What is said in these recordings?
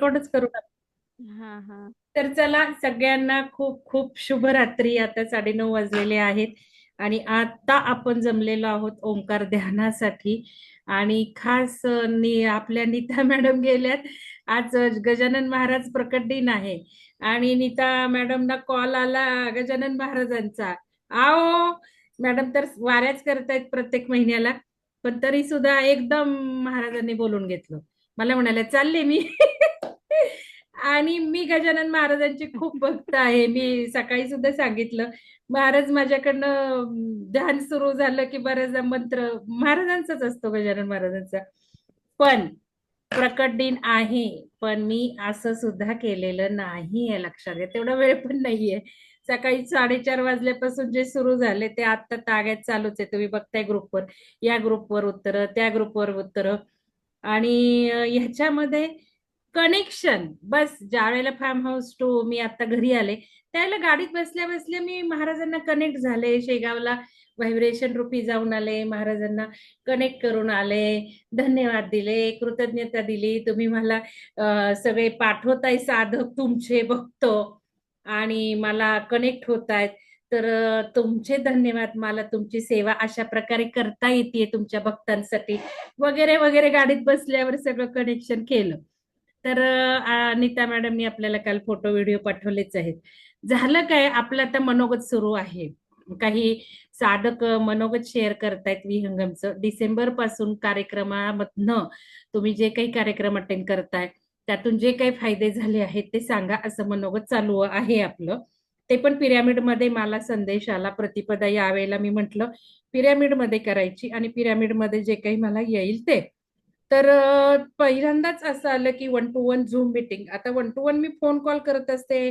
रेकॉर्डच करू हा हा. तर चला सगळ्यांना खूप खूप शुभरात्री. आता साडेनऊ वाजलेले आहेत. आणि आता आपण जमलेलो आहोत ओंकार ध्यानासाठी. आणि खास नि आपल्या नीता मॅडम गेल्यात. आज गजानन महाराज प्रकट दिन आहे. आणि नीता मॅडमना कॉल आला गजानन महाराजांचा. आओ! मॅडम तर वाऱ्याच करतायत प्रत्येक महिन्याला. पण तरी सुद्धा एकदम महाराजांनी बोलून घेतलं. मला म्हणाले चालले मी. आणि मी गजानन महाराजांची खूप भक्त आहे. मी सकाळी सुद्धा सांगितलं महाराज माझ्याकडनं ध्यान सुरू झालं की बऱ्याचदा मंत्र महाराजांचाच असतो गजानन महाराजांचा. पण प्रकट दिन आहे पण मी असं सुद्धा केलेलं नाही आहे लक्षात घ्या. तेवढा वेळ पण नाहीये. सकाळी साडेचार वाजल्यापासून जे सुरू झाले ते आता ताग्यात चालूच आहे. तुम्ही बघताय ग्रुपवर. या ग्रुपवर उत्तर त्या ग्रुपवर उत्तर. आणि ह्याच्यामध्ये कनेक्शन बस ज्या वेळेला फार्म हाऊस टू मी आता घरी आले त्यावेळेला गाडीत बसल्या बसल्या मी महाराजांना कनेक्ट झाले. शेगावला व्हायब्रेशन रूपी जाऊन आले महाराजांना कनेक्ट करून आले. धन्यवाद दिले कृतज्ञता दिली. तुम्ही मला सगळे पाठवताय साधक तुमचे बघतो आणि मला कनेक्ट होत आहेत तर तुमचे धन्यवाद. मला तुमची सेवा अशा प्रकारे करता येते तुमच्या भक्तांसाठी. वगैरे वगैरे गाडीत बसल्यावर सगळं कनेक्शन केलं. तर नीता मॅडमनी आपल्याला काल फोटो व्हिडिओ पाठवलेच आहेत. झालं काय? आपलं आता मनोगत सुरू आहे. काही साधक मनोगत शेअर करतायत विहंगमचं. डिसेंबरपासून कार्यक्रमामधनं तुम्ही जे काही कार्यक्रम अटेंड करताय त्यातून जे काही फायदे झाले आहेत ते सांगा असं मनोगत चालू आहे आपलं. ते पण पिरॅमिडमध्ये मला संदेश आला प्रतिपदा यावेळेला मी म्हंटल पिरॅमिडमध्ये करायची आणि पिरॅमिडमध्ये जे काही मला येईल ते. तर पहिल्यांदाच असं आलं की one to one Zoom meeting आता वन टू वन मी फोन कॉल करत असते.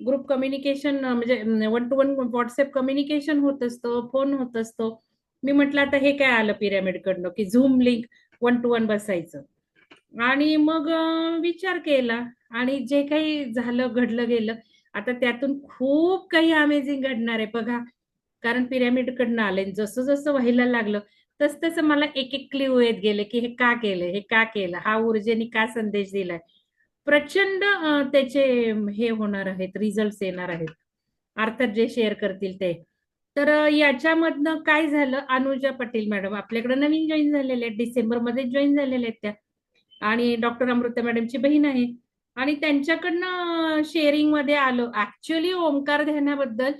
ग्रुप कम्युनिकेशन म्हणजे one to one WhatsApp communication होत असतं फोन होत असतो. मी म्हटलं आता हे काय आलं पिरॅमिडकडनं की Zoom link one two one बसायचं? आणि मग विचार केला. आणि जे काही झालं घडलं गेलं आता त्यातून खूप काही अमेझिंग घडणार आहे. बघा कारण पिरॅमिडकडनं आले जसं जसं व्हायला लागलं तस तसं मला एक एक क्ल्यू येत गेले की हे का केलं हे का केलं हा ऊर्जेने का संदेश दिलाय? प्रचंड त्याचे हे होणार आहेत रिझल्ट येणार आहेत. अर्थात जे शेअर करतील ते. तर याच्यामधनं काय झालं? अनुजा पाटील मॅडम आपल्याकडे नवीन जॉईन झालेले आहेत डिसेंबरमध्ये जॉईन झालेले आहेत त्या. आणि डॉक्टर अमृता मॅडमची बहीण आहे. आणि त्यांच्याकडनं शेअरिंगमध्ये आलं. ऍक्च्युली ओंकार ध्यानाबद्दल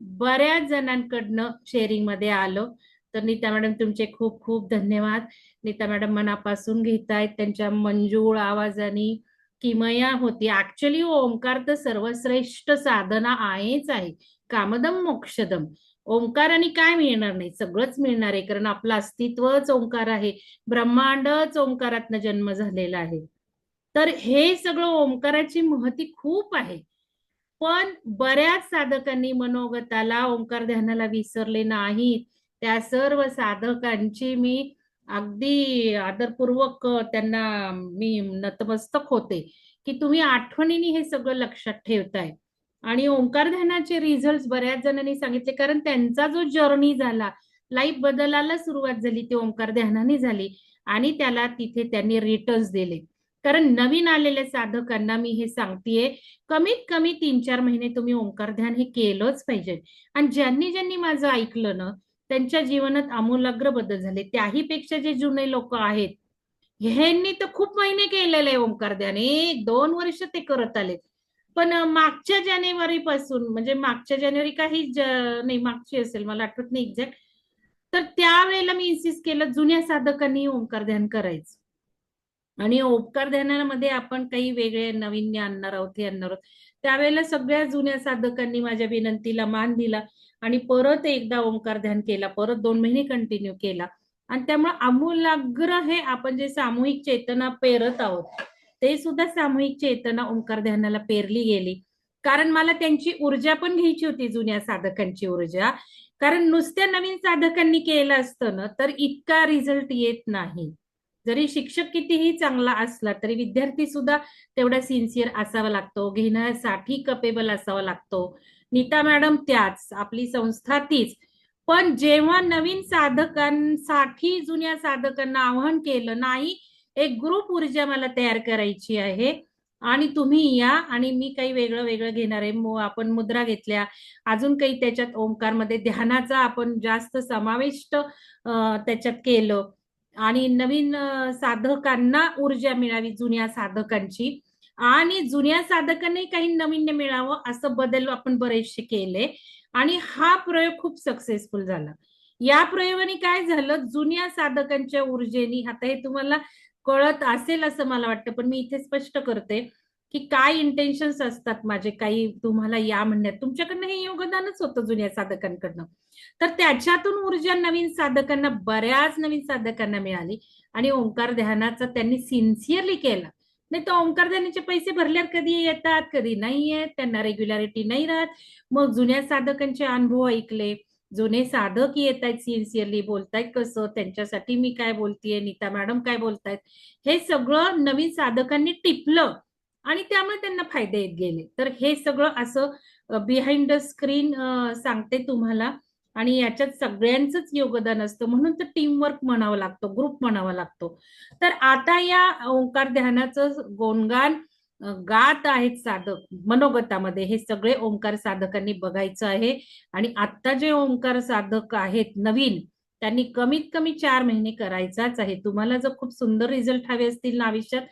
बऱ्याच जणांकडनं शेअरिंगमध्ये आलं. तर नीता मॅडम तुमचे खूप खूप धन्यवाद. नीता मॅडम मनापासून घेतायत. त्यांच्या मंजूळ आवाजाने किमया होती. ऍक्च्युली हो, ओंकार तर सर्वश्रेष्ठ साधना आहेच आहे. कामदम मोक्षदम. ओंकाराने काय मिळणार नाही? सगळंच मिळणार आहे कारण आपलं अस्तित्वच ओंकार आहे. ब्रह्मांडच ओंकारातनं जन्म झालेला आहे. तर हे सगळं ओंकाराची महती खूप आहे. पण बऱ्याच साधकांनी मनोगताला ओंकार ध्यानाला विसरले नाहीत. त्या सर्व साधकांची मी अगदी आदरपूर्वक त्यांना मी नतमस्तक होते की तुम्ही आठवणीने हे सगळं लक्षात ठेवताय. आणि ओंकार ध्यानाचे रिझल्ट बऱ्याच जणांनी सांगितले कारण त्यांचा जो जर्नी झाला लाईफ बदलायला सुरुवात झाली ती ओंकार ध्यानाने झाली आणि त्याला तिथे त्यांनी रिटर्न्स दिले. कारण नवीन आलेल्या साधकांना मी हे सांगतेय कमीत कमी तीन चार महिने तुम्ही ओंकार ध्यान हे केलंच पाहिजे. आणि ज्यांनी ज्यांनी माझं ऐकलं ना त्यांच्या जीवनात आमूलाग्र बदल झाले. त्याही पेक्षा जे जुने लोक आहेत ह्यांनी तर खूप महिने केलेले आहे ओंकार ध्यान एक दोन वर्ष ते करत आले पण मागच्या जानेवारी पासून म्हणजे मागच्या जानेवारी काही नाही मागची असेल मला आठवत नाही एक्झॅक्ट तर त्यावेळेला मी इन्सिस्ट केलं जुन्या साधकांनी ओंकार ध्यान करायचं. आणि ओंकार ध्यानामध्ये आपण काही वेगळे नवीन आणणार आहोत हे आणणार आहोत. त्यावेळेला सगळ्या जुन्या साधकांनी माझ्या विनंतीला मान दिला. आणि परत एकदा ओंकार ध्यान केला परत दोन महिने कंटिन्यू केला. आणि त्यामुळे आमूलाग्र हे आपण जे सामूहिक चेतना पेरत आहोत ते सुद्धा सामूहिक चेतना ओंकार ध्यानाला पेरली गेली. कारण मला त्यांची ऊर्जा पण घ्यायची होती जुन्या साधकांची ऊर्जा. कारण नुसत्या नवीन साधकांनी केलं असतं ना तर इतका रिझल्ट येत नाही. जरी शिक्षक कितीही चांगला असला तरी विद्यार्थी सुद्धा तेवढा सिन्सिअर असावा लागतो घेण्यासाठी कपेबल असावा लागतो. नीता मॅडम त्याच आपली संस्था तीच. पण जेव्हा नवीन साधकांसाठी जुन्या साधकांना आवाहन केलं नाही एक ग्रुप ऊर्जा मला तयार करायची आहे आणि तुम्ही या आणि मी काही वेगळं वेगळं घेणार आहे आपण मुद्रा घेतल्या. अजून काही त्याच्यात ओंकारमध्ये ध्यानाचा आपण जास्त समाविष्ट त्याच्यात केलं. आणि नवीन साधकांना ऊर्जा मिळावी जुन्या साधकांची. आणि जुन्या साधकांनी काही नवीन मिळावं असं बदल आपण बरेचसे केले. आणि हा प्रयोग खूप सक्सेसफुल झाला. या प्रयोगाने काय झालं? जुन्या साधकांच्या ऊर्जेनी आता हे तुम्हाला कळत असेल असं मला वाटतं पण मी इथे स्पष्ट करते की काय इंटेन्शन्स असतात माझे काही तुम्हाला या म्हणण्यात. तुमच्याकडनं हे योगदानच होतं जुन्या साधकांकडनं. तर त्याच्यातून ऊर्जा नवीन साधकांना बऱ्याच नवीन साधकांना मिळाली आणि ओंकार ध्यानाचा त्यांनी सिन्सिअरली केला. नाही तर ओंकार ध्यानाचे पैसे भरल्यावर कधी येतात कधी नाही येत त्यांना रेग्युलॅरिटी नाही राहत. मग जुन्या साधकांचे अनुभव ऐकले. जुने साधक येत आहेत सिन्सिअरली बोलतायत कसं त्यांच्यासाठी मी काय बोलतीये नीता मॅडम काय बोलतायत? हे सगळं नवीन साधकांनी टिपलं आणि त्यामुळे त्यांना फायदे येत गेले. तर हे सगळं असं बिहाइंड द स्क्रीन सांगते तुम्हाला. आणि याच्यात सगळ्यांचंच योगदान असतं. म्हणून तर टीमवर्क म्हणावं लागतो ग्रुप म्हणावा लागतो. तर आता या ओंकार ध्यानाचं गोणगान गात आहेत साधक मनोगतामध्ये. हे सगळे ओंकार साधकांनी बघायचं आहे. आणि आता जे ओंकार साधक आहेत नवीन त्यांनी कमीत कमी चार महिने करायचाच आहे. तुम्हाला जर खूप सुंदर रिझल्ट हवे असतील ना आयुष्यात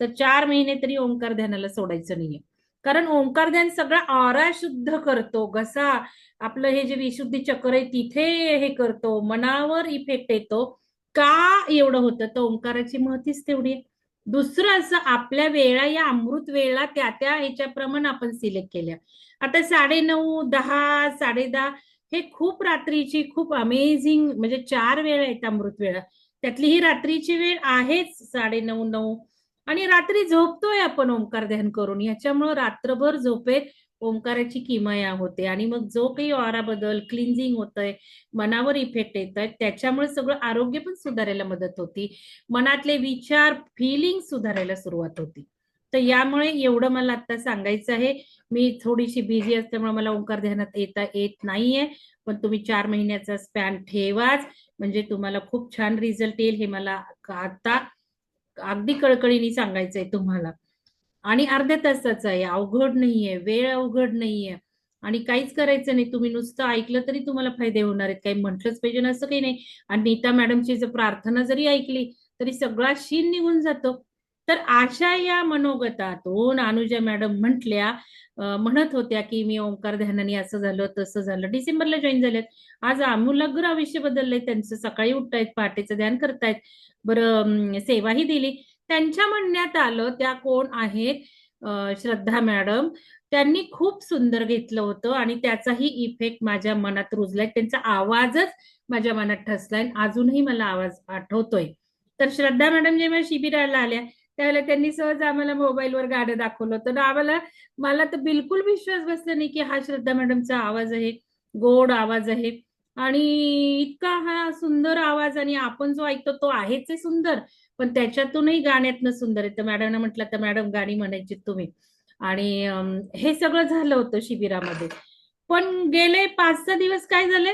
तर चार महिने तरी ओंकार ध्यानाला सोडायचं नाहीये. कारण ओंकार ध्यान सगळा आरा शुद्ध करतो घसा. आपलं हे जे विशुद्धी चक्र आहे तिथे हे करतो. मनावर इफेक्ट येतो. का एवढं होतं? तर ओंकाराची महतीच तेवढी आहे. दुसरं असं आपल्या वेळा या अमृत वेळा त्या त्या ह्याच्याप्रमाणे आपण सिलेक्ट केल्या. आता साडे नऊ दहा साडे दहा हे खूप रात्रीची खूप अमेझिंग म्हणजे चार वेळ आहेत अमृत वेळा. त्यातली ही रात्रीची वेळ आहेच साडे नऊ नऊ. आणि रात्री झोपतोय आपण ओंकार ध्यान करून. याच्यामुळं रात्रभर झोपेत ओंकाराची किमया होते. आणि मग जो काही ऑरा बदल क्लिन्झिंग होतंय मनावर इफेक्ट येत आहेत त्याच्यामुळे सगळं आरोग्य पण सुधारायला मदत होती. मनातले विचार फिलिंग सुधारायला सुरुवात होती. तर यामुळे एवढं मला आता सांगायचं आहे. मी थोडीशी बिझी असल्यामुळे मला ओंकार ध्यानात येता येत नाहीये. पण तुम्ही चार महिन्याचा स्पॅन ठेवाच. म्हणजे तुम्हाला खूप छान रिझल्ट येईल हे मला आता अगदी कळकळीने सांगायचंय तुम्हाला. आणि अर्ध्या तासाचा आहे. अवघड नाहीये. वेळ अवघड नाहीये. आणि काहीच करायचं नाही. तुम्ही नुसतं ऐकलं तरी तुम्हाला फायदे होणार आहेत. काही म्हटलंच पाहिजे ना असं काही नाही. आणि नीता मॅडमची जर प्रार्थना जरी ऐकली तरी सगळा शीन निघून जातो. तर अशा या मनोगतातून अनुजा मॅडम म्हटल्या म्हणत होत्या की मी ओंकार ध्यानाने असं झालं तसं झालं. डिसेंबरला जॉईन झालेत. आज आमूलाग्र आयुष्य बदललंय. त्यांचं सकाळी उठतायत पहाटेचं ध्यान करतायत. बरं सेवाही दिली. त्यांच्या म्हणण्यात आलं त्या कोण आहेत? श्रद्धा मॅडम. त्यांनी खूप सुंदर घेतलं होतं आणि त्याचाही इफेक्ट माझ्या मनात रुजलाय. त्यांचा आवाजच माझ्या मनात ठसलाय अजूनही मला आवाज आठवतोय. तर श्रद्धा मॅडम जेव्हा शिबिराला आल्या त्यावेळेला त्यांनी सहज आम्हाला मोबाईलवर गाणं दाखवलं होतं. तर आम्हाला मला तर बिलकुल विश्वास बसला नाही की हा श्रद्धा मॅडमचा आवाज आहे गोड आवाज आहे. आणि इतका हा सुंदर आवाज आणि आपण जो ऐकतो तो आहेच सुंदर पण त्याच्यातूनही गाण्यातनं सुंदर आहे. तर मॅडमना म्हटलं तर मॅडम गाणी म्हणायची तुम्ही. आणि हे सगळं झालं होतं शिबिरामध्ये. पण गेले पाच सहा दिवस काय झाले?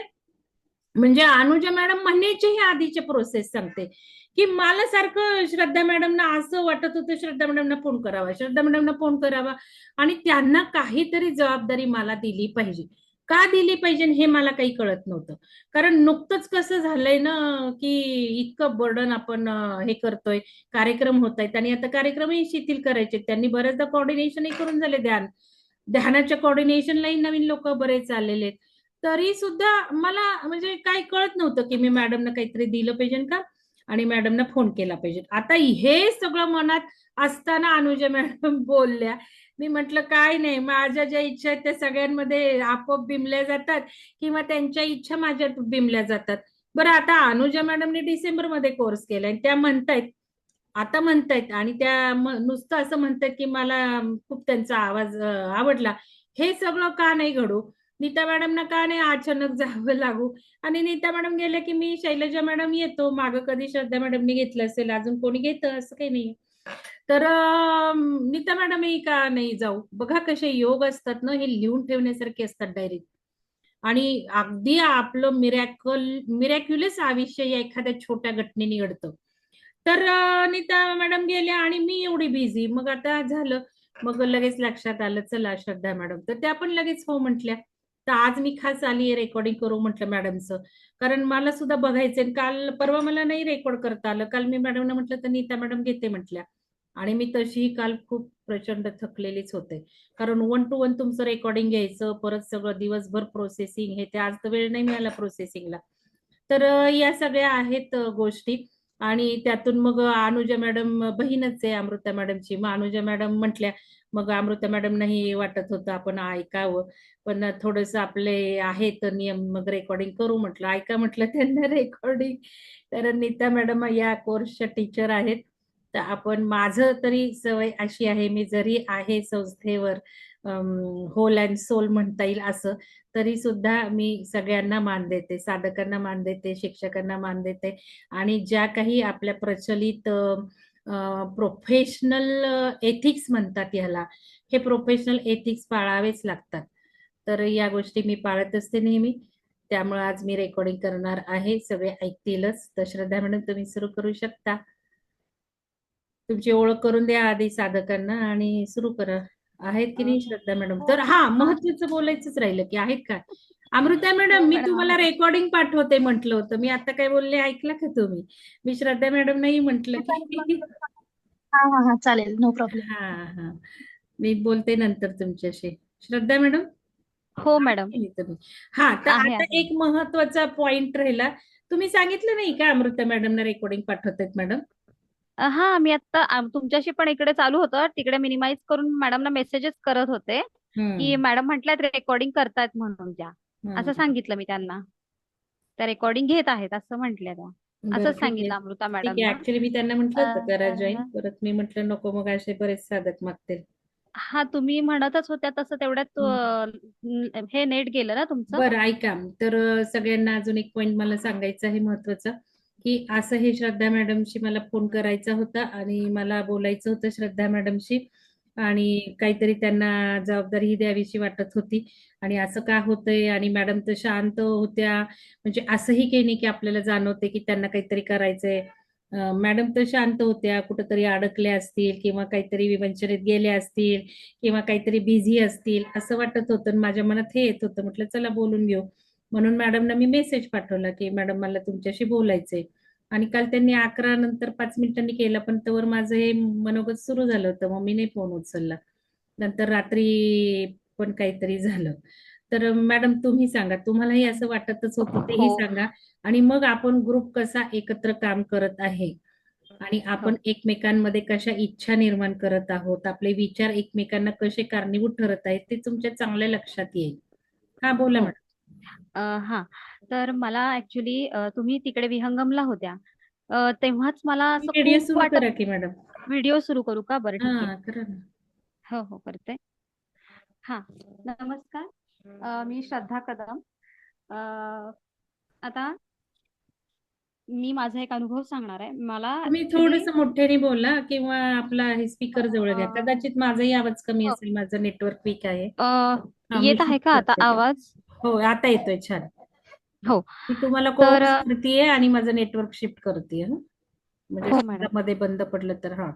म्हणजे अनुजा मॅडम म्हणण्याची आधीचे प्रोसेस सांगते. की मला सारखं श्रद्धा मॅडमना असं वाटत होतं श्रद्धा मॅडमना फोन करावा श्रद्धा मॅडमना फोन करावा. आणि त्यांना काहीतरी जबाबदारी मला दिली पाहिजे. का दिली पाहिजे हे मला काही कळत नव्हतं. कारण नुकतंच कसं झालंय ना की इतकं बर्डन आपण हे करतोय कार्यक्रम होत आहेत आणि आता कार्यक्रमही शिथिल करायचे. त्यांनी बऱ्याचदा कॉर्डिनेशनही करून झाले ध्यान. ध्यानाच्या कॉर्डिनेशनलाही नवीन लोक बरेच आलेले आहेत. तरी सुद्धा मला म्हणजे काही कळत नव्हतं की मी मॅडमना काहीतरी दिलं पाहिजे का? आणि मॅडमना फोन केला पाहिजे. आता हे सगळं मनात असताना अनुजा मॅडम बोलल्या मी म्हटलं काय नाही माझ्या ज्या इच्छा आहेत त्या सगळ्यांमध्ये आपोआप बिमल्या जातात किंवा त्यांच्या इच्छा माझ्या बिमल्या जातात. बरं आता अनुजा मॅडमने डिसेंबरमध्ये कोर्स केलाय त्या म्हणतायत आता म्हणतायत आणि त्या नुसतं असं म्हणतात की मला खूप त्यांचा आवाज आवडला. हे सगळं का नाही घडू? नीता मॅडमना का नाही अचानक जावं लागू? आणि नीता मॅडम गेल्या की मी शैलजा मॅडम येतो माग कधी श्रद्धा मॅडमने घेतलं असेल अजून कोणी घेतं? असं काही नाही तर नीता मॅडम का नाही जाऊ? बघा कसे योग असतात ना हे लिहून ठेवण्यासारखे असतात डायरेक्ट आणि अगदी आपलं मिरॅकल मिरॅक्युलस आयुष्य या एखाद्या छोट्या घटनेने घडतं. तर नीता मॅडम गेल्या आणि मी एवढी बिझी मग आता झालं. मग लगेच लक्षात आलं चला श्रद्धा मॅडम. तर त्या पण लगेच हो म्हटल्या. तर आज मी खास आली आहे रेकॉर्डिंग करू म्हटलं मॅडमचं. कारण मला सुद्धा बघायचंय काल परवा मला नाही रेकॉर्ड करता आलं. काल मी मॅडमना म्हटलं तर नीता मॅडम घेते म्हटल्या. आणि मी तशीही काल खूप प्रचंड थकलेलीच होते. कारण वन टू वन तुमचं रेकॉर्डिंग घ्यायचं परत सगळं दिवसभर प्रोसेसिंग हे ते आज तर वेळ नाही मिळाला प्रोसेसिंगला तर या सगळ्या आहेत गोष्टी. आणि त्यातून मग अनुजा मॅडम बहीणच आहे अमृता मॅडमची. मग अनुजा मॅडम म्हटल्या मग अमृता मॅडम नाही वाटत होतं आपण ऐकावं पण थोडस आपले आहेत नियम मग रेकॉर्डिंग करू म्हटलं. ऐका म्हटलं त्यांना रेकॉर्डिंग तर नीता मॅडम या कोर्सच्या टीचर आहेत. तर आपण माझं तरी सवय अशी आहे मी जरी आहे संस्थेवर होल अँड सोल म्हणता येईल असं. तरी सुद्धा मी सगळ्यांना मान देते साधकांना मान देते शिक्षकांना मान देते. आणि ज्या काही आपल्या प्रचलित प्रोफेशनल एथिक्स म्हणतात याला हे प्रोफेशनल एथिक्स पाळावेच लागतात. तर या गोष्टी मी पाळत असते नेहमी. त्यामुळे आज मी रेकॉर्डिंग करणार आहे. सगळे ऐकतीलच. तर श्रद्धा मॅडम तुम्ही सुरू करू शकता. तुमची ओळख करून द्या आधी साधकांना आणि सुरू करा. आहेत की नाही श्रद्धा मॅडम? तर हा महत्वाचं बोलायचंच राहिलं की आहेत का? अमृता मॅडम मी तुम्हाला रेकॉर्डिंग पाठवते म्हटलं होतं. मी आता काय बोलले ऐकलं का तुम्ही? मी श्रद्धा मॅडम नाही म्हटलं की हा हा हा चालेल. नो प्रॉब्लेम हा हा. मी बोलते नंतर तुमच्याशी. श्रद्धा मॅडम? हो मॅडम. हा तर आता. एक महत्त्वाचा पॉइंट राहिला. तुम्ही सांगितलं नाही का अमृता मॅडमना रेकॉर्डिंग पाठवतात मॅडम? हा मी आता तुमच्याशी पण इकडे चालू होतं. तिकडे मिनिमाइज करून मॅडमना मेसेजेस करत होते की मॅडम म्हटल्यात रेकॉर्डिंग करतायत म्हणून त्या असं सांगितलं मी त्यांना. त्या रेकॉर्डिंग घेत आहेत असं म्हटल्या त्या. असंच सांगितलं अमृता मॅडम ऍक्च्युली मी त्यांना म्हटलं होतं करा परत मी म्हटलं नको मग असे बरेच साधक मागतील. हा तुम्ही म्हणतच होत्या तसं तेवढ्यात अं, हे नेट गेलं ना तुमचं? बरं ऐका. तर अं, सगळ्यांना अजून एक पॉइंट मला सांगायचं आहे महत्वाचं की असं हे श्रद्धा मॅडमशी मला फोन करायचा होता आणि मला बोलायचं होतं श्रद्धा मॅडमशी आणि काहीतरी त्यांना जबाबदारी ही द्यावीशी वाटत होती. आणि असं का होतंय? आणि मॅडम तर शांत होत्या. म्हणजे असंही काही नाही की आपल्याला जाणवते की त्यांना काहीतरी करायचंय. मॅडम तर शांत होत्या. कुठंतरी अडकल्या असतील किंवा काहीतरी विवंचनेत गेल्या असतील किंवा काहीतरी बिझी असतील असं वाटत होतं माझ्या मनात हे येत होतं. म्हटलं चला बोलून घेऊ. म्हणून मॅडमना मी मेसेज पाठवला की मॅडम मला तुमच्याशी बोलायचंय. आणि काल त्यांनी अकरा नंतर पाच मिनिटांनी केलं पण तवर माझं हे मनोगत सुरू झालं होतं. मग मी नाही फोन उचलला. नंतर रात्री पण काहीतरी झालं. तर मॅडम तुम्ही सांगा. तुम्हालाही असं वाटतच होतं तेही हो. सांगा. आणि मग आपण ग्रुप कसा एकत्र काम करत आहे? आणि आपण एकमेकांमध्ये कशा इच्छा निर्माण करत आहोत? आपले विचार एकमेकांना कसे कारणीभूत ठरत आहेत ते तुमच्या चांगल्या लक्षात येईल. हा बोला हो. मॅडम. अं, हा. तर मला ऍक्च्युली तुम्ही तिकडे विहंगमला होत्या. अं, तेव्हाच मला असं व्हिडिओ खूप सुरू वाटत करा की मॅडम व्हिडिओ सुरू करू का? बरं ठीक आहे. हा करा ना. हो हो करते. हा. नमस्कार. अं, मी श्रद्धा कदम. अं, आता मी माझा एक अनुभव सांगणार आहे. मला तुम्ही actually, थोडस मोठ्याने बोला किंवा आपला हे स्पीकर जवळ घ्या. अं, कदाचित माझाही आवाज कमी हो. असेल माझं नेटवर्क वीक आहे. अं, हा, मी येत आहे का आता करते. आवाज? हो आता येतोय छान. हो. मी तुम्हाला तर कॉल करतेय आणि माझं नेटवर्क शिफ्ट करतेय हं. म्हणजे हो. मध्ये बंद पडलं तर हा.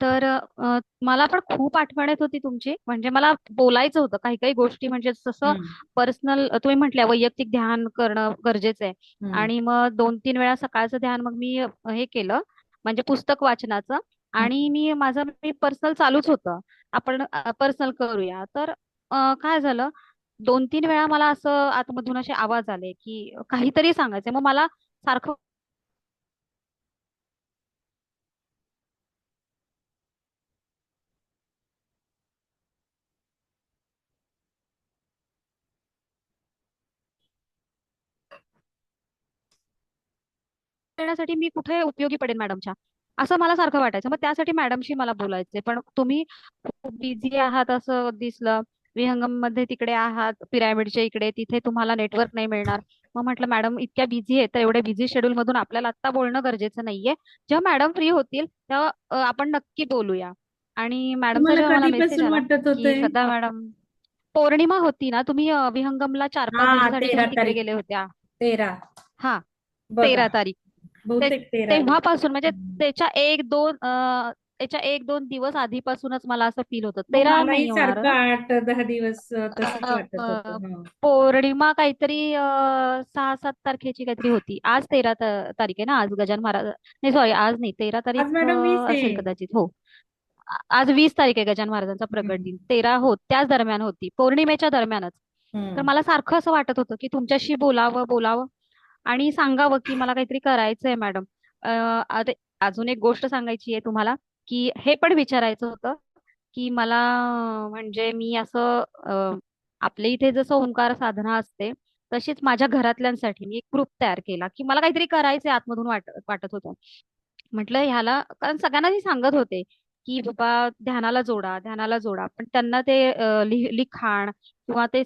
तर अ, मला पण खूप आठवण येत होती तुमची. म्हणजे मला बोलायचं होतं काही काही गोष्टी. म्हणजे जसं पर्सनल तुम्ही म्हटल्या वैयक्तिक ध्यान करणं गरजेचं आहे. आणि मग दोन तीन वेळा सकाळचं ध्यान मग मी अ, हे केलं. म्हणजे पुस्तक वाचनाचं. आणि मी माझं मी पर्सनल चालूच होतं. आपण पर्सनल करूया. तर अ, काय झालं? दोन तीन वेळा मला असं आतमधून असे आवाज आले की काहीतरी सांगायचं मग मला सारखं करण्यासाठी मी कुठे उपयोगी पडेन मॅडमच्या? असं मला सारखं वाटायचं. मग त्यासाठी मॅडमशी मला बोलायचंय. पण तुम्ही खूप बिझी आहात असं दिसलं. विहंगममध्ये तिकडे आहात पिरामिडच्या इकडे तिथे तुम्हाला नेटवर्क नाही मिळणार. मग म्हटलं मॅडम इतक्या बिझी आहेत तर एवढ्या बिझी शेड्यूल मधून आपल्याला आता बोलणं गरजेचं नाहीये. जेव्हा मॅडम फ्री होतील तेव्हा आपण नक्की बोलूया. आणि मॅडमचा मेसेज की होतंय? श्रद्धा मॅडम पौर्णिमा होती ना तुम्ही विहंगमला चार पाच तिकडे गेले होत्या. तेरा. हा तेरा तारीख. तेव्हापासून म्हणजे. त्याच्या एक दोन याच्या एक दोन दिवस आधीपासूनच मला असं फील होतं. तेरा नाही सारखं आठ दहा दिवस तसंच वाटत होतं. हा. पौर्णिमा काहीतरी सहा सात तारखेची काहीतरी होती. आज तेरा तारीख आहे ना? आज गजान महाराज नाही सॉरी आज नाही. तेरा आज तारीख असेल कदाचित. हो. आज वीस तारीख आहे गजान महाराजांचा प्रगट दिन. तेरा हो त्याच दरम्यान होती. पौर्णिमेच्या दरम्यानच. तर मला सारखं असं वाटत होतं की तुमच्याशी बोलावं बोलावं आणि सांगावं की मला काहीतरी करायचंय मॅडम. अजून एक गोष्ट सांगायची आहे तुम्हाला. की हे पण विचारायचं होतं की मला म्हणजे मी असं आपल्या इथे जसं ओंकार साधना असते तशीच माझ्या घरातल्यांसाठी मी एक ग्रुप तयार केला की मला काहीतरी करायचंय आतमधून वाट वाटत होतं. म्हटलं ह्याला कारण सगळ्यांना मी सांगत होते की बाबा ध्यानाला जोडा ध्यानाला जोडा पण त्यांना ते लिखाण किंवा ते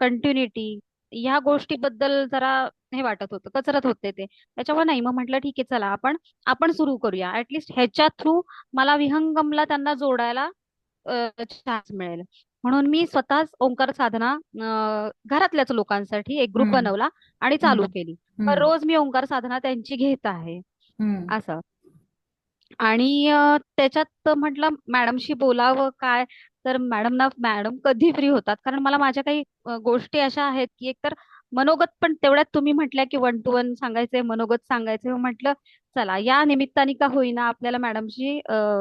कंटिन्युटी ह्या गोष्टीबद्दल जरा हे वाटत होतं कचरत होते ते. त्याच्यामुळे नाही मग म्हटलं ठीक आहे चला आपण आपण सुरू करूया. ऍटलिस्ट ह्याच्या थ्रू मला विहंगमला त्यांना जोडायला चान्स मिळेल. म्हणून मी स्वतःच ओंकार साधना घरातल्याच लोकांसाठी एक ग्रुप बनवला आणि चालू केली. तर रोज मी ओंकार साधना त्यांची घेत आहे. असं. आणि त्याच्यात म्हटलं मॅडमशी बोलावं काय? तर मॅडम ना मॅडम कधी फ्री होतात? कारण मला माझ्या काही गोष्टी अशा आहेत की एकतर मनोगत पण तेवढ्यात तुम्ही म्हटल्या की वन टू वन सांगायचंय मनोगत सांगायचंय. म्हटलं चला या निमित्ताने का होईना आपल्याला मॅडमशी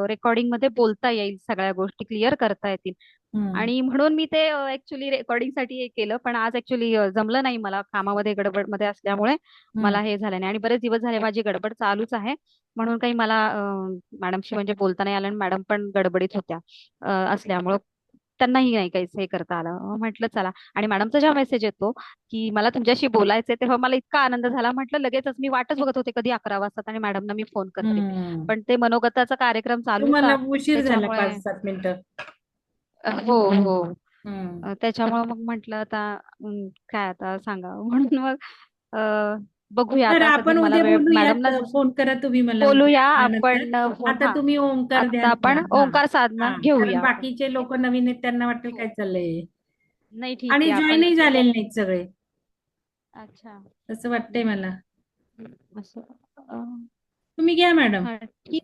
रेकॉर्डिंगमध्ये बोलता येईल सगळ्या गोष्टी क्लिअर करता येतील. आणि म्हणून मी ते ऍक्च्युली रेकॉर्डिंगसाठी हे केलं. पण आज ऍक्च्युली जमलं नाही मला. कामामध्ये गडबडमध्ये असल्यामुळे मला हे झालं नाही. आणि बरेच दिवस झाले माझी गडबड चालूच आहे. म्हणून काही मला मॅडमशी म्हणजे बोलता नाही आलं आणि मॅडम पण गडबडीत होत्या असल्यामुळं त्यांनाही नाही काही हे करता आलं. म्हटलं चला. आणि मॅडमचा जेव्हा मेसेज येतो की मला तुमच्याशी बोलायचंय तेव्हा मला इतका आनंद झाला. म्हटलं लगेचच मी वाटच बघत होते कधी अकरा वाजतात आणि मॅडमना मी फोन करते. पण ते मनोगताचा कार्यक्रम चालू उशीर झाला पाच सात मिनिटं. हो हो. अ, त्याच्यामुळे मग म्हंटल आता अं, काय आता सांगा म्हणून मग अ, बघूया तर आता कधी आपण मला उद्या वेळ बोलूयात फोन करा तुम्ही मला. बोलूया उद्या नंतर. आपण अ, हो आता हा. तुम्ही ओंकार आता ध्यान घ्या आपण हा. ओंकार साधना हा. कारण घेऊया बाकीचे लोक नवीन आहेत त्यांना वाटेल हो काय चाललंय? नाही ठीक आणि आहे आपण जॉईनही उद्या झालेले नाहीत सगळे. अच्छा. असं वाटतंय मला. असं अ, तुम्ही घ्या मॅडम. हा ठीक.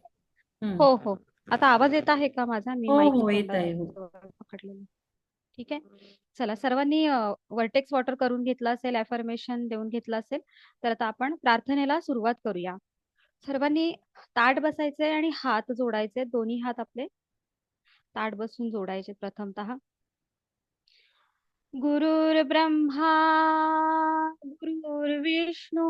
हम्म. हो हो. आता आवाज येत आहे का माझा? मी हो माईक हो येत आहे हो. पकडलेलं. ठीक आहे. चला सर्वांनी वर्टेक्स वॉटर करून घेतलं असेल अफर्मेशन देऊन घेतलं असेल तर आता आपण प्रार्थनेला सुरुवात करूया. सर्वांनी ताट बसायचंय आणि हात जोडायचे दोन्ही हात आपले ताट बसून जोडायचे प्रथमतः. गुरुर्ब्रह्मा गुरुर्विष्णू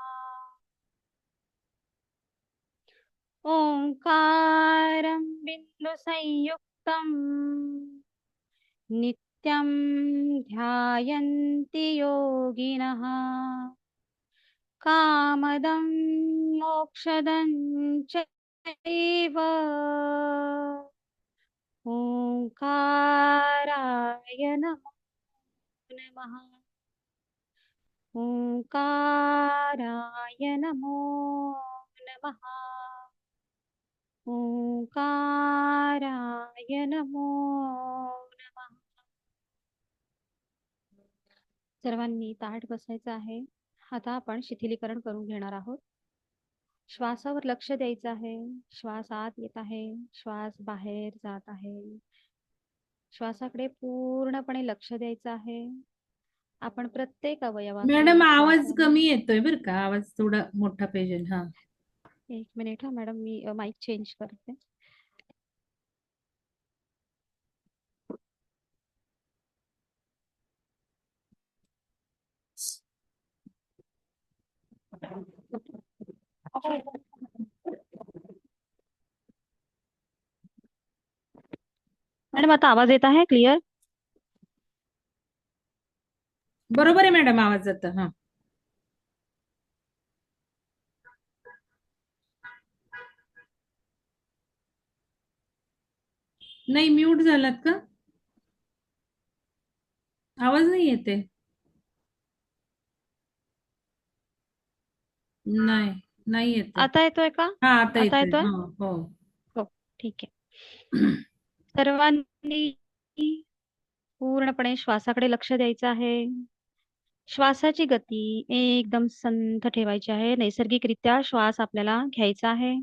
ओङ्कारं बिन्दुसंयुक्तं नित्यं ध्यायन्ति योगिनः। कामदं मोक्षदं चैव। ओङ्काराय नमो नमः। ओङ्काराय नमो नमः। ओङ्काराय नमो नमः. सर्वांनी ताठ बसायचं आहे. आता आपण शिथिलीकरण करून घेणार आहोत. श्वासावर लक्ष द्यायचं आहे. श्वास आत येत आहे. श्वास बाहेर जात आहे. श्वासाकडे पूर्णपणे लक्ष द्यायचं आहे. आपण प्रत्येक मॅडम अवयवाकडे आवाज कमी येतोय बरं का? आवाज थोडा मोठा पाहिजे. हा. एक मिनिट हा मॅडम मी माईक चेंज करते. मॅडम आता आवाज येत आहे? क्लिअर बरोबर आहे मॅडम आवाज जात हा. नाही म्यूट झालात का? आवाज नाही येते. नाही नाही येते. आता येतोय का? हा आता येतोय? हो हो. हो ठीक आहे. सर्वांनी पूर्णपणे श्वासाकडे लक्ष द्यायचं आहे. श्वासाची गती एकदम संथ ठेवायची आहे. नैसर्गिकरित्या श्वास आपल्याला घ्यायचा आहे.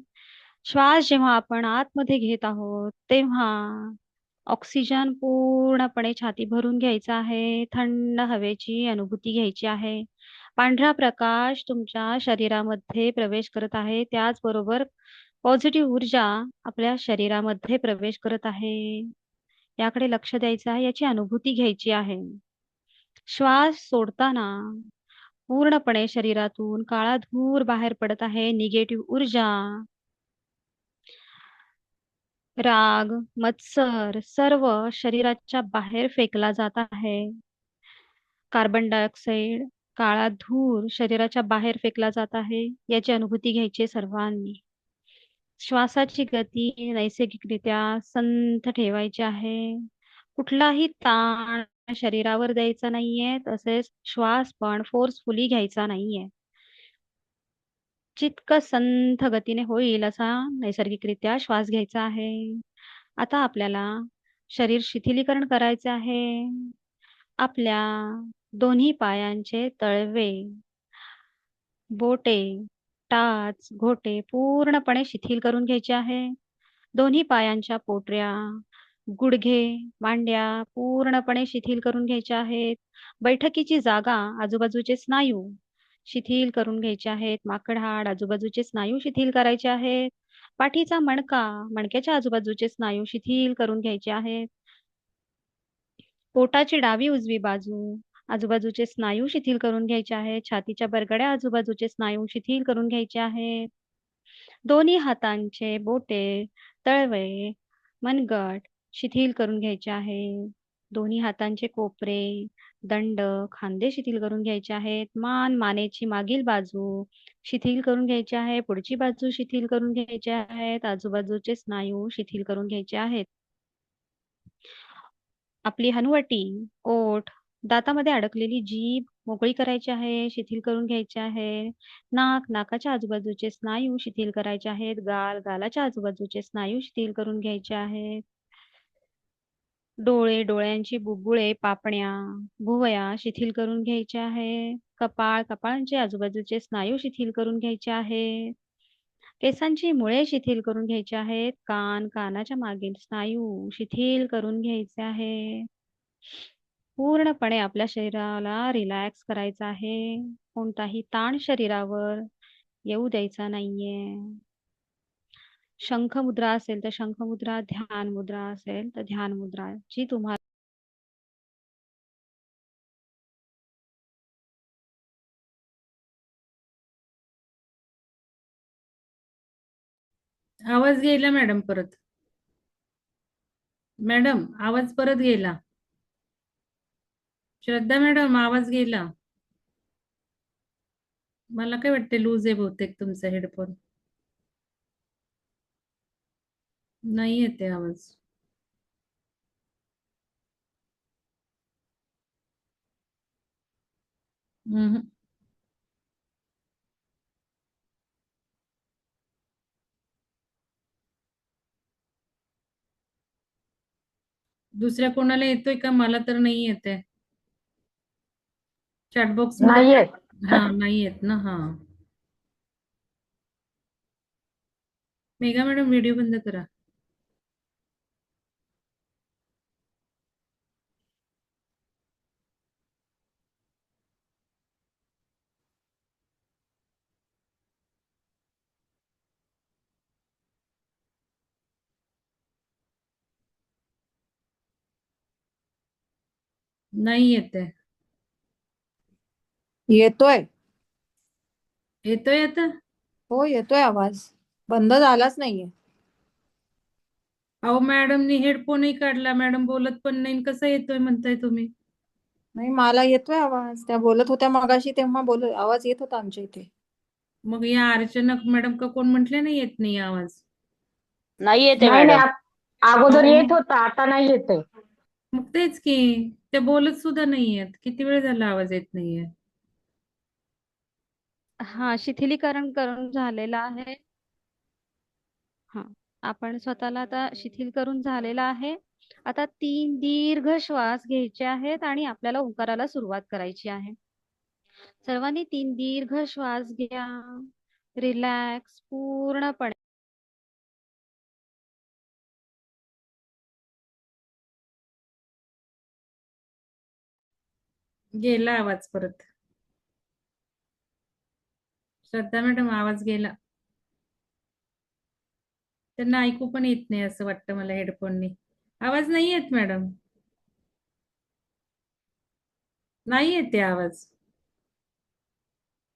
श्वास जेव्हा आपण आतमध्ये घेत आहोत तेव्हा ऑक्सिजन पूर्णपणे छाती भरून घ्यायचा आहे थंड हवेची अनुभूती घ्यायची आहे. पांढरा प्रकाश तुमच्या शरीरामध्ये प्रवेश करत आहे त्याचबरोबर पॉझिटिव्ह ऊर्जा आपल्या शरीरामध्ये प्रवेश करत आहे. याकडे लक्ष द्यायचं आहे याची अनुभूती घ्यायची आहे. श्वास सोडताना पूर्णपणे शरीरातून काळा धूर बाहेर पडत आहे निगेटिव्ह ऊर्जा राग मत्सर सर्व शरीराच्या बाहेर फेकला जात आहे. कार्बन डायऑक्साईड काळा धूर शरीराच्या बाहेर फेकला जात आहे याची अनुभूती घ्यायची सर्वांनी. श्वासाची गती नैसर्गिकरित्या संथ ठेवायची आहे. कुठलाही ताण शरीरावर द्यायचा नाहीये तसेच श्वास पण फोर्सफुली घ्यायचा नाहीये. जितकं संथ गतीने होईल असा नैसर्गिकरित्या श्वास घ्यायचा आहे. आता आपल्याला शरीर शिथिलीकरण करायचे आहे. आपल्या दोन्ही पायांचे तळवे बोटे टाच घोटे पूर्णपणे शिथिल करून घ्यायचे आहे. दोन्ही पायांच्या पोटऱ्या गुडघे मांड्या पूर्णपणे शिथिल करून घ्यायच्या आहेत. बैठकीची जागा आजूबाजूचे स्नायू शिथिल करून घ्यायचे आहेत. माकड हाड आजूबाजूचे स्नायू शिथिल करायचे आहेत. पाठीचा मणका मणक्याच्या आजूबाजूचे स्नायू शिथिल करून घ्यायचे आहेत. पोटाची डावी उजवी बाजू आजूबाजूचे स्नायू शिथिल करून घ्यायचे आहेत. छातीच्या बरगड्या आजूबाजूचे स्नायू शिथिल करून घ्यायचे आहेत. दोन्ही हातांचे बोटे तळवे मनगट शिथिल करून घ्यायचे आहे दोन्ही हातांचे कोपरे दंड खांदे शिथिल करून घ्यायचे आहेत. मान मानेची मागील बाजू शिथिल करून घ्यायची आहे. पुढची बाजू शिथिल करून घ्यायची आहेत. आजूबाजूचे स्नायू शिथिल करून घ्यायचे आहेत. आपली हनुवटी ओठ दातामध्ये अडकलेली जीभ मोकळी करायची आहे शिथिल करून घ्यायची आहे. नाक नाकाच्या आजूबाजूचे स्नायू शिथिल करायचे आहेत. गाल गालाच्या आजूबाजूचे स्नायू शिथिल करून घ्यायचे आहेत. डोळे डोळ्यांची बुबुळे पापण्या भुवया शिथिल करून घ्यायच्या आहे. कपाळ कपाळांचे आजूबाजूचे स्नायू शिथिल करून घ्यायचे आहेत केसांची मुळे शिथिल करून घ्यायचे आहेत. कान कानाच्या मागील स्नायू शिथिल करून घ्यायचे आहे. पूर्णपणे आपल्या शरीराला रिलॅक्स करायचं आहे. कोणताही ताण शरीरावर येऊ द्यायचा नाहीये. शंख मुद्रा असेल तर शंख मुद्रा ध्यान मुद्रा असेल तर ध्यान मुद्रा जी तुम्हाला आवाज गेला मॅडम परत. मॅडम आवाज परत गेला. श्रद्धा मॅडम आवाज गेला. मला काय वाटते लूज आहे बहुतेक तुमचा हेडफोन. नाही येते आवाज. हम्म. दुसऱ्या कोणाला येतोय का? मला तर नाही येते. चॅटबॉक्समध्ये नाही येत. हा नाही येत ना हा. मेघा मॅडम व्हिडिओ बंद करा. नाही येते. येतोय. येतोय आता? हो येतोय आवाज. बंद झालाच नाहीये. अहो मॅडमनी हेडफोनही काढला. मॅडम बोलत पण नाही. कसा येतोय म्हणताय तुम्ही? नाही मला येतोय आवाज. त्या बोलत होत्या मगाशी तेव्हा बोल आवाज येत होता आमच्या इथे. मग या अर्चना मॅडम का कोण म्हटले नाही येत नाही आवाज? नाही येते नाही नाही. अगोदर येत होता आता नाही येतंय. मग तेच की ते बोलत सुद्धा नाहीयेत. किती वेळ झाला आवाज येत नाहीये? हा शिथिलीकरण करून झालेलं आहे. हा आपण स्वतःला आता शिथिल करून झालेलं आहे. आता तीन दीर्घ श्वास घ्यायचे आहेत आणि आपल्याला ओंकाराला सुरुवात करायची आहे. सर्वांनी तीन दीर्घ श्वास घ्या. रिलॅक्स पूर्णपणे. गेला आवाज परत. श्रद्धा मॅडम आवाज गेला. त्यांना ऐकू पण येत नाही असं वाटतं मला हेडफोननी. आवाज नाही येत मॅडम. नाही येते आवाज.